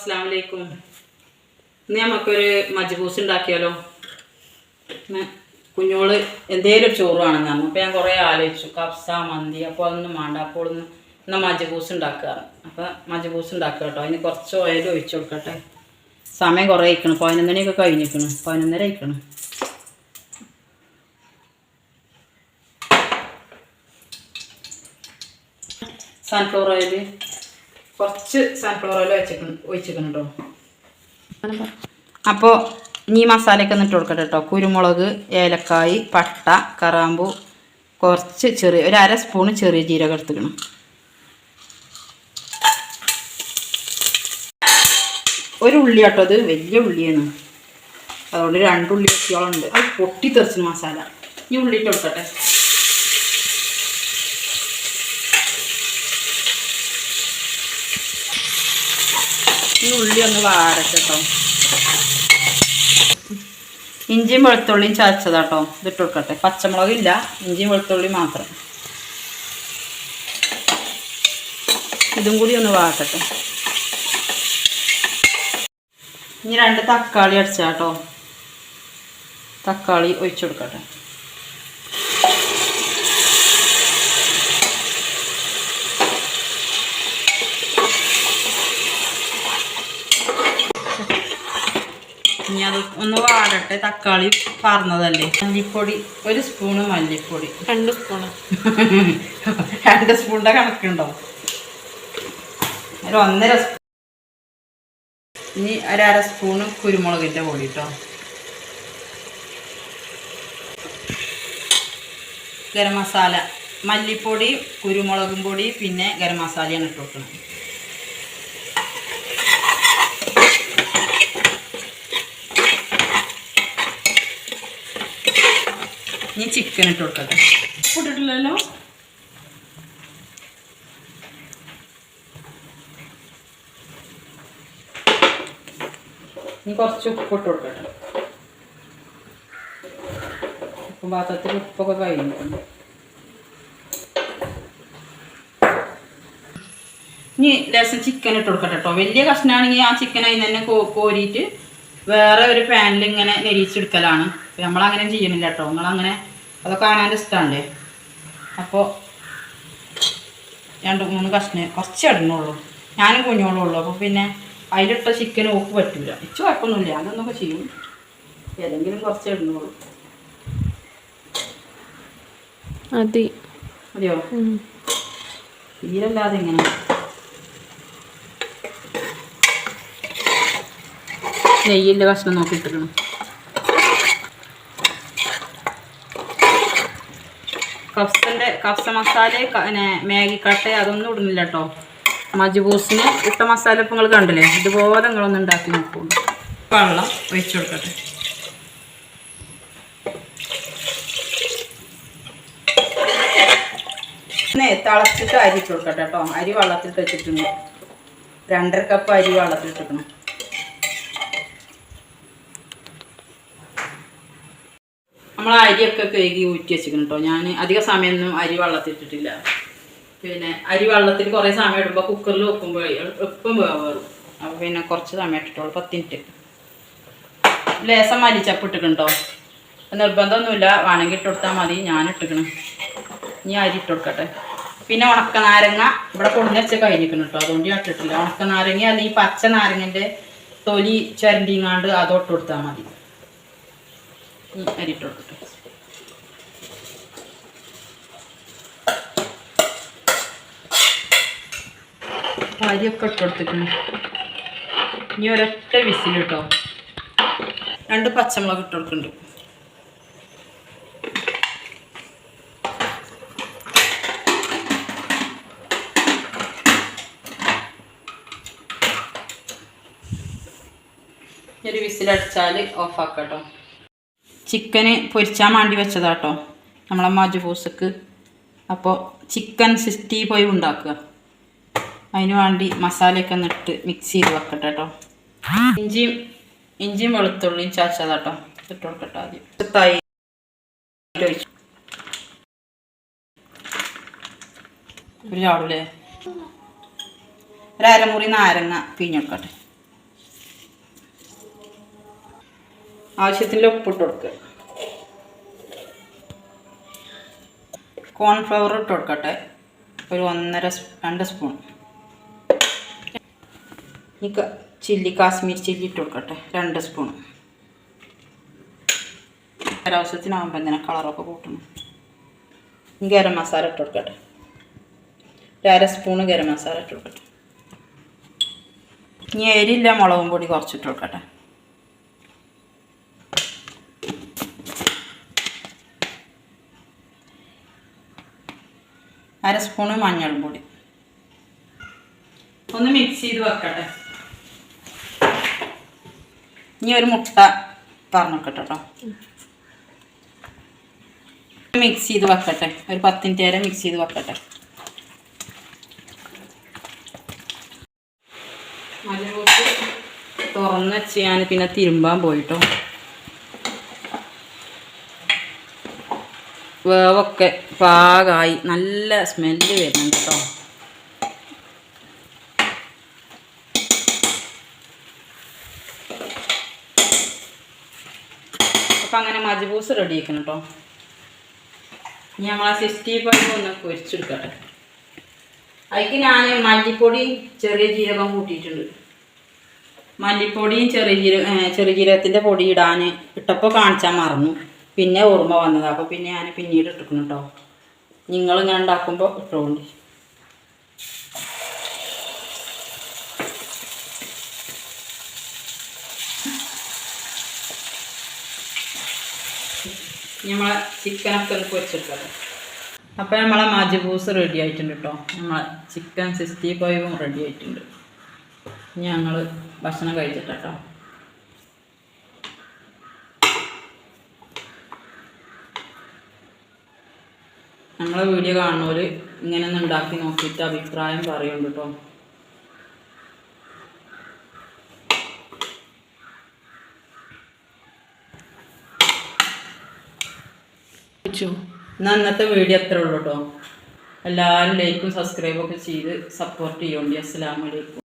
അസ്സാം വലൈക്കും ഇന്ന് നമുക്കൊരു മജ്ബൂസ് ഉണ്ടാക്കിയാലോ? കുഞ്ഞോൾ എന്തേലും ഒരു ചോറ് വേണമെന്ന് പറഞ്ഞു. അപ്പോൾ ഞാൻ കുറേ ആലോചിച്ചു. കപ്സ മന്തി അപ്പോൾ അതൊന്നും വേണ്ട. അപ്പോൾ ഒന്ന് എന്നാൽ മജ്ബൂസ് ഉണ്ടാക്കുകയാണ് അപ്പോൾ മജ്ബൂസ് ഉണ്ടാക്കുക കേട്ടോ. അതിന് കുറച്ച് ഓയിൽ ഒഴിച്ചു കൊടുക്കട്ടെ. സമയം കുറേ ഇരിക്കണം പതിനൊന്നരയൊക്കെ കഴിഞ്ഞിരിക്കണം പതിനൊന്നര ഇരിക്കണം സൺഫ്ലവർ ഓയിൽ കുറച്ച് സൺഫ്ലവർ ഓയിൽ വെച്ചിട്ട് ഒഴിച്ചിക്കണം കേട്ടോ അപ്പോൾ ഇനി മസാലയൊക്കെ ഒന്ന് ഇട്ട് കൊടുക്കട്ടെ കേട്ടോ കുരുമുളക് ഏലക്കായ് പട്ട കറാമ്പു കുറച്ച് ചെറിയ ഒരു അര സ്പൂൺ ചെറിയ ജീരകം എടുത്തിക്കണം ഒരു ഉള്ളി കേട്ടോ അത് വലിയ ഉള്ളിയാണ്. അതുകൊണ്ട് രണ്ടുള്ളി വെച്ചോളം അത് പൊട്ടിത്തെറിച്ചിന് മസാല. ഈ ഉള്ളി ഇട്ട് കൊടുക്കട്ടെ. ഈ ഉള്ളി ഒന്ന് വാടട്ടെ ഇഞ്ചിയും വെളുത്തുള്ളിയും ചതച്ചതാട്ടോ ഇതിട്ട് കൊടുക്കട്ടെ. പച്ചമുളക് ഇല്ല. ഇഞ്ചിയും വെളുത്തുള്ളി മാത്രം. ഇതും കൂടി ഒന്ന് വാട്ടട്ടെ ഇനി രണ്ട് തക്കാളി അടിച്ചാട്ടോ തക്കാളി ഒഴിച്ചു കൊടുക്കട്ടെ ഇനി അത് വാടട്ടെ തക്കാളി പാർന്നതല്ലേ? മല്ലിപ്പൊടി ഒരു സ്പൂണ് മല്ലിപ്പൊടി. രണ്ട് സ്പൂണ്. രണ്ട് സ്പൂണിന്റെ കണക്കുണ്ടോ? ഒരു ഒന്നര സ്പൂൺ ഇനി ഒരര സ്പൂണ് കുരുമുളകിന്റെ പൊടി കേട്ടോ ഗരം മസാല മല്ലിപ്പൊടി കുരുമുളകും പൊടി പിന്നെ ഗരം മസാലയാണ് ഇട്ട് കൊടുക്കുന്നത്. ഇനി ചിക്കൻ ഇട്ട് കൊടുക്കട്ടെ. ഇട്ടിട്ടില്ലല്ലോ? ഇനി കുറച്ച് ഉപ്പ് ഇട്ട് കൊടുക്കട്ടെ. ഉപ്പ് പാത്രത്തിൽ ഉപ്പൊക്കെ കഴിഞ്ഞിട്ടുണ്ട്. ഇനി ലേശം ചിക്കൻ ഇട്ട് കൊടുക്കട്ടെ കേട്ടോ വലിയ കഷ്ണമാണെങ്കിൽ ആ ചിക്കൻ അതിൽ തന്നെ കോരിയിട്ട് വേറെ ഒരു പാനിൽ ഇങ്ങനെ നെരിച്ചെടുക്കലാണ് നമ്മളങ്ങനെ ചെയ്യണില്ല കേട്ടോ നിങ്ങളങ്ങനെ അതൊക്കെ കാണാൻ ഇഷ്ടമല്ലേ അപ്പോൾ രണ്ട് മൂന്ന് കഷ്ണം കുറച്ച് ഇടണുള്ളൂ. ഞാനും കുഞ്ഞോളും ഉള്ളൂ. അപ്പോൾ പിന്നെ അതിലിട്ട ചിക്കൻ ഓക്ക് പറ്റില്ല ഇച്ച് കുഴപ്പമൊന്നുമില്ല. അതൊന്നൊക്കെ ചെയ്യും. ഏതെങ്കിലും കുറച്ച് ഇടുന്നുള്ളൂ അതെയോ തീരല്ലാതെ ഇങ്ങനെ. നെയ്യിന്റെ കഷ്ണം നോക്കി കഫ്സന്റെ കഫ്സ മസാല പിന്നെ മാഗി കട്ട അതൊന്നും ഇടുന്നില്ല കേട്ടോ മജ്ബൂസിന് ഇട്ട മസാല ഇപ്പം നിങ്ങൾ കണ്ടില്ലേ? ഇതുപോലെ നിങ്ങളൊന്ന് ഉണ്ടാക്കി നോക്കുള്ളൂ വെള്ളം ഒഴിച്ചു കൊടുക്കട്ടെ. തിളച്ചിട്ട് അരി ഇട്ട് കൊടുക്കട്ടെ കേട്ടോ അരി വെള്ളത്തിൽ വെച്ചിട്ടുണ്ട്. രണ്ടര കപ്പ് അരി വെള്ളത്തിലിട്ടിക്കണം നമ്മൾ അരിയൊക്കെ കഴുകി ഊറ്റി വെച്ചിരിക്കണം കേട്ടോ ഞാൻ അധിക സമയമൊന്നും അരി വെള്ളത്തിട്ടിട്ടില്ല. പിന്നെ അരി വെള്ളത്തിൽ കുറേ സമയം ഇടുമ്പോൾ കുക്കറിൽ വെക്കുമ്പോൾ എളുപ്പം വേറും അപ്പോൾ പിന്നെ കുറച്ച് സമയം ഇട്ടിട്ടുള്ളൂ. പത്ത് മിനിറ്റ്. ലേസം മരിച്ചപ്പ് ഇട്ടിട്ടുണ്ടോ നിർബന്ധമൊന്നുമില്ല. വേണമെങ്കിൽ ഇട്ട് കൊടുത്താൽ മതി. ഞാൻ ഇട്ടിക്കണം ഇനി അരി ഇട്ട് കൊടുക്കട്ടെ. പിന്നെ ഉണക്ക നാരങ്ങ ഇവിടെ കൊണ്ടു വെച്ച കഴിഞ്ഞിരിക്കണം കേട്ടോ അതുകൊണ്ട് ഞാൻ ഇട്ടിട്ടില്ല. ഉണക്ക നാരങ്ങ അല്ലെങ്കിൽ പച്ച നാരങ്ങന്റെ തൊലി ചരണ്ടിങ്ങാണ്ട് അതോട്ട് കൊടുത്താൽ മതി. ഈ അരി ഇട്ട് കൊടുക്കട്ടെ. അരിയൊക്കെ ഇട്ട് കൊടുത്തിട്ടുണ്ട്. ഇനി ഒരൊറ്റ വിസിൽ കേട്ടോ രണ്ട് പച്ചമുളക് ഇട്ട് കൊടുക്കുന്നുണ്ട്. ഒരു വിസിലടിച്ചാൽ ഓഫാക്കാം കേട്ടോ ചിക്കന് പൊരിച്ചാൻ വെച്ചതാ വെച്ചതാട്ടോ. നമ്മളെ മജുബൂസക്ക് അപ്പോൾ ചിക്കൻ സിക്സ്റ്റി പോയി ഉണ്ടാക്കുക. അതിന് വേണ്ടി മസാലയൊക്കെ നിട്ട് മിക്സ് ചെയ്ത് വെക്കട്ടെ കേട്ടോ ഇഞ്ചിയും ഇഞ്ചിയും വെളുത്തുള്ളിയും ചാച്ചതാട്ടോ ഇട്ട് കൊടുക്കട്ടെ ആദ്യം. തൈ ഒഴിച്ചു. ഒരു ചാടൂലേ ഒരു അരമുറി നാരങ്ങ പിഴിഞ്ഞെടുക്കട്ടെ ആവശ്യത്തിന് ഉപ്പിട്ട് കൊടുക്കുക. കോൺഫ്ലവർ ഇട്ട് കൊടുക്കട്ടെ. ഒരു ഒന്നര രണ്ട് സ്പൂൺ ഈ ചില്ലി കാശ്മീർ ചില്ലി ഇട്ട് കൊടുക്കട്ടെ. രണ്ട് സ്പൂൺ ഒരാവശ്യത്തിനാകുമ്പോൾ ഇങ്ങനെ കളറൊക്കെ കൂട്ടണം. ഗരം മസാല ഇട്ട് കൊടുക്കട്ടെ. ഒരു അര സ്പൂണ് ഗരം മസാല ഇട്ട് കൊടുക്കട്ടെ. ഇനി എരില്ല മുളകും പൊടി കുറച്ചിട്ട് കൊടുക്കട്ടെ. അര സ്പൂണ് മഞ്ഞൾപ്പൊടി പൊടി. ഒന്ന് മിക്സ് ചെയ്ത് വെക്കട്ടെ. ഇനി ഒരു മുട്ട പറഞ്ഞിക്കട്ടെ കേട്ടോ മിക്സ് ചെയ്ത് വെക്കട്ടെ. ഒരു പത്ത് മിനിറ്റ് നേരം മിക്സ് ചെയ്ത് വെക്കട്ടെ. മഞ്ഞൾപ്പൊടി തുറന്ന് വെച്ച് ഞാൻ പിന്നെ തിരുമ്പാൻ പോയിട്ടോ. വേവൊക്കെ പാകമായി നല്ല സ്മെല്ല് വരുന്നുണ്ട് കേട്ടോ അപ്പം അങ്ങനെ മജ്ബൂസ് റെഡി ആക്കണം കേട്ടോ ഇനി നമ്മളെ സിക്സ്റ്റി ഫൈവ് ഒന്ന് പൊരിച്ചെടുക്കട്ടെ. അതിക്ക് ഞാൻ മല്ലിപ്പൊടി ചെറിയ ജീരകം കൂട്ടിയിട്ടുണ്ട്. മല്ലിപ്പൊടിയും ചെറിയ ജീര ചെറുജീരകത്തിന്റെ പൊടി ഇടാൻ ഇട്ടപ്പോൾ കാണിച്ചാൽ മറന്നു. പിന്നെ ഓർമ്മ വന്നത്. അപ്പോൾ പിന്നെ ഞാൻ പിന്നീട് ഇട്ടിരിക്കണം കേട്ടോ നിങ്ങൾ ഇങ്ങനെ ഉണ്ടാക്കുമ്പോൾ ഇട്ടുകൊണ്ട് നമ്മളെ ചിക്കനൊക്കെ ഒന്ന് പൊരിച്ചെടുക്കാം അപ്പോൾ നമ്മളെ മജ്ബൂസ് റെഡി ആയിട്ടുണ്ട് കേട്ടോ നമ്മളെ ചിക്കൻ സിക്സ്റ്റി ഫൈവും റെഡി ആയിട്ടുണ്ട്. ഞങ്ങൾ ഭക്ഷണം കഴിച്ചിട്ടോ നമ്മളെ വീഡിയോ കാണുന്നവർ ഇങ്ങനെ ഒന്ന് ഉണ്ടാക്കി നോക്കിയിട്ട് അഭിപ്രായം പറയുന്നുണ്ട് കേട്ടോ എന്നാൽ അന്നത്തെ വീഡിയോ അത്രേ ഉള്ളൂ കേട്ടോ എല്ലാവരും ലൈക്കും സബ്സ്ക്രൈബൊക്കെ ചെയ്ത് സപ്പോർട്ട് ചെയ്യുന്നുണ്ട് അസ്സലാമലൈക്കും